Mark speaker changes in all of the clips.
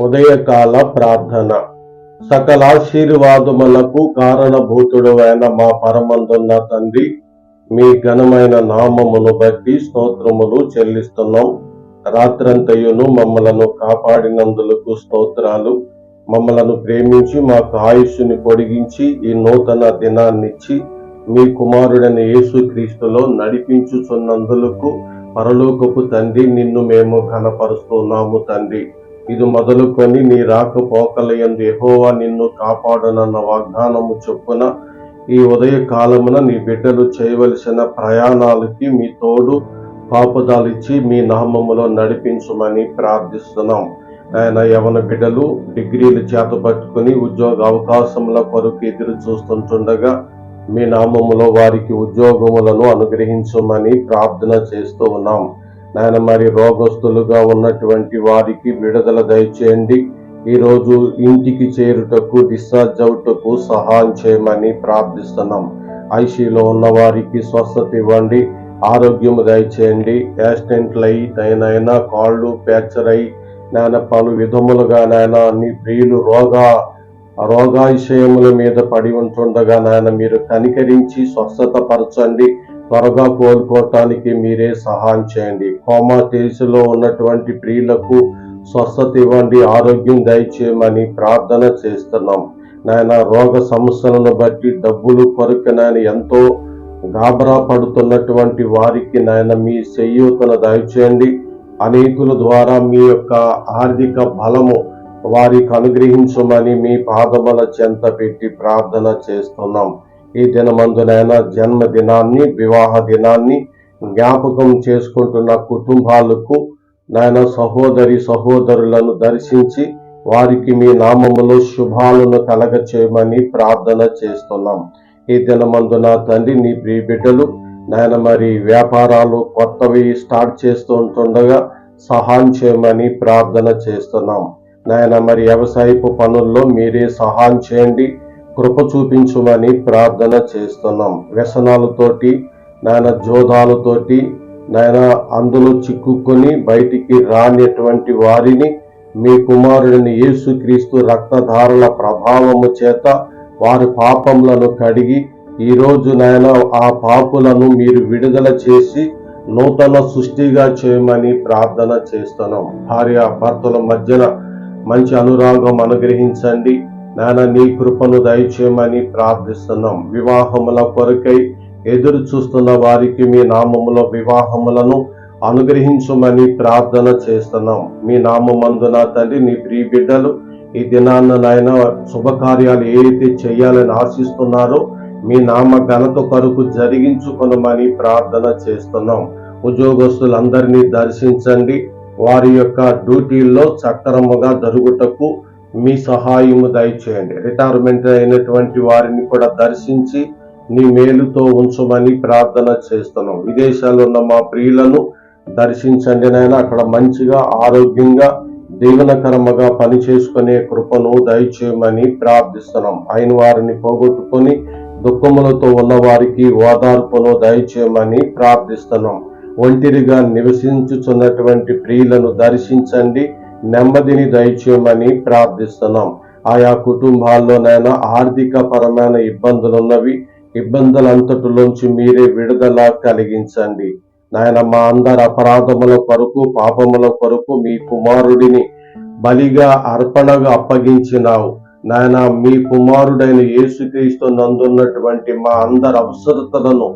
Speaker 1: ఉదయకాల ప్రార్థన. సకల ఆశీర్వాదములకు కారణభూతుడు అయిన మా పరమందున్న తండ్రి మీ ఘనమైన నామమును బట్టి స్తోత్రములు చెల్లిస్తున్నాం. రాత్రంతయును మమ్మలను కాపాడినందులకు స్తోత్రాలు. మమ్మలను ప్రేమించి మాకు ఆయుష్ని పొడిగించి ఈ నూతన దినాన్నిచ్చి మీ కుమారుడైన యేసుక్రీస్తులో నడిపించుచున్నందులకు పరలోకపు తండ్రి నిన్ను మేము ఘనపరుస్తున్నాము తండ్రి. ఇది మొదలుకొని నీ రాకపోకల ఎహోవా యెహోవా నిన్ను కాపాడునన్న వాగ్దానము చొప్పున ఈ ఉదయ కాలమున నీ బిడ్డలు చేయవలసిన ప్రయాణాలకి మీ తోడు పాపుదాలిచ్చి మీ నామములో నడిపించమని ప్రార్థిస్తున్నాం. ఆయన యవన బిడ్డలు డిగ్రీలు చేతపట్టుకుని ఉద్యోగ అవకాశముల కొరకు ఎదురు చూస్తుంటుండగా మీ నామములో వారికి ఉద్యోగములను అనుగ్రహించమని ప్రార్థన చేస్తూ ఉన్నాం. నాయన మరి రోగస్తులుగా ఉన్నటువంటి వారికి విడుదల దయచేయండి. ఈరోజు ఇంటికి చేరుటకు డిశ్చార్జ్ అవుటకు సహాయం చేయమని ప్రార్థిస్తున్నాం. ఐసీలో ఉన్న వారికి స్వస్థత ఇవ్వండి ఆరోగ్యం దయచేయండి. యాక్సిడెంట్లు అయి దయనైనా కాళ్ళు ఫ్రాక్చర్ అయి నాయన పలు విధములుగా నాయన నీ ప్రియులు రోగ రోగాశయముల మీద పడి ఉంటుండగా నాయన మీరు కనికరించి స్వస్థత పరచండి. త్వరగా కోలుకోవటానికి మీరే సహాయం చేయండి. కోమా స్టేజ్లో ఉన్నటువంటి ప్రియులకు స్వస్థత ఇవ్వండి ఆరోగ్యం దయచేయమని ప్రార్థన చేస్తున్నాం. నాయన రోగ సమస్యలను బట్టి డబ్బులు కొరకు నాయన ఎంతో గాబరా పడుతున్నటువంటి వారికి నాయన మీ చెయ్యూతను దయచేయండి. అనేకుల ద్వారా మీ యొక్క ఆర్థిక బలము వారికి అనుగ్రహించమని మీ పాదముల చెంత పెట్టి ప్రార్థన చేస్తున్నాం. ఈ దినమందునైనా జన్మదినాన్ని వివాహ దినాన్ని జ్ఞాపకం చేసుకుంటున్న కుటుంబాలకు నాయన సహోదరి సహోదరులను దర్శించి వారికి మీ నామములో శుభాలను కలగచేయమని ప్రార్థన చేస్తున్నాం. ఈ దినమందున తండ్రి నీ ప్రియ బిడ్డలు నాయన మరి వ్యాపారాలు కొత్తవి స్టార్ట్ చేస్తూ ఉంటుండగా సహాయం చేయమని ప్రార్థన చేస్తున్నాం. నాయన మరి వ్యవసాయపు పనుల్లో మీరే సహాయం చేయండి. కృప చూపించమని ప్రార్థన చేస్తున్నాం. వ్యసనాలతోటి నాయన జోధాలతోటి నాయన అందులో చిక్కుకొని బయటికి రానిటువంటి వారిని మీ కుమారుడిని యేసుక్రీస్తు రక్తధారల ప్రభావము చేత వారి పాపములను కడిగి ఈరోజు నాయన ఆ పాపులను మీరు విడుదల చేసి నూతన సృష్టిగా చేయమని ప్రార్థన చేస్తున్నాం. భార్య భర్తల మధ్యన మంచి అనురాగం అనుగ్రహించండి. నాయన నీ కృపను దయచేయమని ప్రార్థిస్తున్నాం. వివాహముల కొరకై ఎదురు చూస్తున్న వారికి మీ నామములో వివాహములను అనుగ్రహించమని ప్రార్థన చేస్తున్నాం. మీ నామందున తండ్రి నీ ప్రియ బిడ్డలు ఈ దినాన్న నాయన శుభకార్యాలు ఏదైతే చేయాలని ఆశిస్తున్నారో మీ నామ ఘనత కొరకు జరిగించుకొనమని ప్రార్థన చేస్తున్నాం. ఉద్యోగస్తులందరినీ దర్శించండి. వారి యొక్క డ్యూటీల్లో సక్రమంగా జరుగుటకు మీ సహాయము దయచేయండి. రిటైర్మెంట్ అయినటువంటి వారిని కూడా దర్శించి నీ మేలుతో ఉంచమని ప్రార్థన చేస్తున్నాం. విదేశాల్లో ఉన్న మా ప్రియులను దర్శించండి నాయన. అక్కడ మంచిగా ఆరోగ్యంగా దీవెనకరముగా పని చేసుకునే కృపను దయచేయమని ప్రార్థిస్తున్నాం. అయిన వారిని పోగొట్టుకొని దుఃఖములతో ఉన్న వారికి ఓదార్పును దయచేయమని ప్రార్థిస్తున్నాం. ఒంటిరిగా నివసించుచున్నటువంటి ప్రియులను దర్శించండి. నెమ్మదిని దయచేయమని ప్రార్థిస్తున్నాం. ఆయా కుటుంబాల్లోనైనా ఆర్థిక పరమైన ఇబ్బందులు ఉన్నవి ఇబ్బందులంతటిలోంచి మీరే విడుదల కలిగించండి. నాయన మా అందరి అపరాధముల కొరకు పాపముల కొరకు మీ కుమారుడిని బలిగా అర్పణగా అప్పగించినావు. నాయన మీ కుమారుడైన యేసుక్రీస్తు నందున్నటువంటి మా అందరి అవసరతలను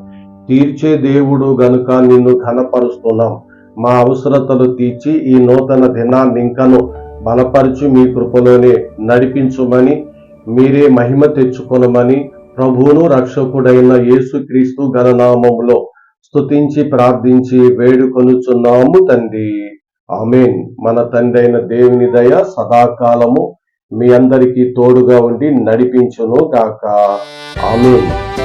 Speaker 1: తీర్చే దేవుడు గనుక నిన్ను ఘనపరుస్తున్నాం. మా అవసరతలు తీర్చి ఈ నూతన దినాన్ని ఇంకను బలపరిచి మీ కృపలోనే నడిపించుమని మీరే మహిమ తెచ్చుకొనమని ప్రభువును రక్షకుడైన యేసుక్రీస్తు గణనామములో స్తుతించి ప్రార్థించి వేడుకొనుచున్నాము తండ్రి. ఆమెన్. మన తండ్రి అయిన దేవుని దయ సదాకాలము మీ అందరికీ తోడుగా ఉండి నడిపించును గాక. ఆమెన్.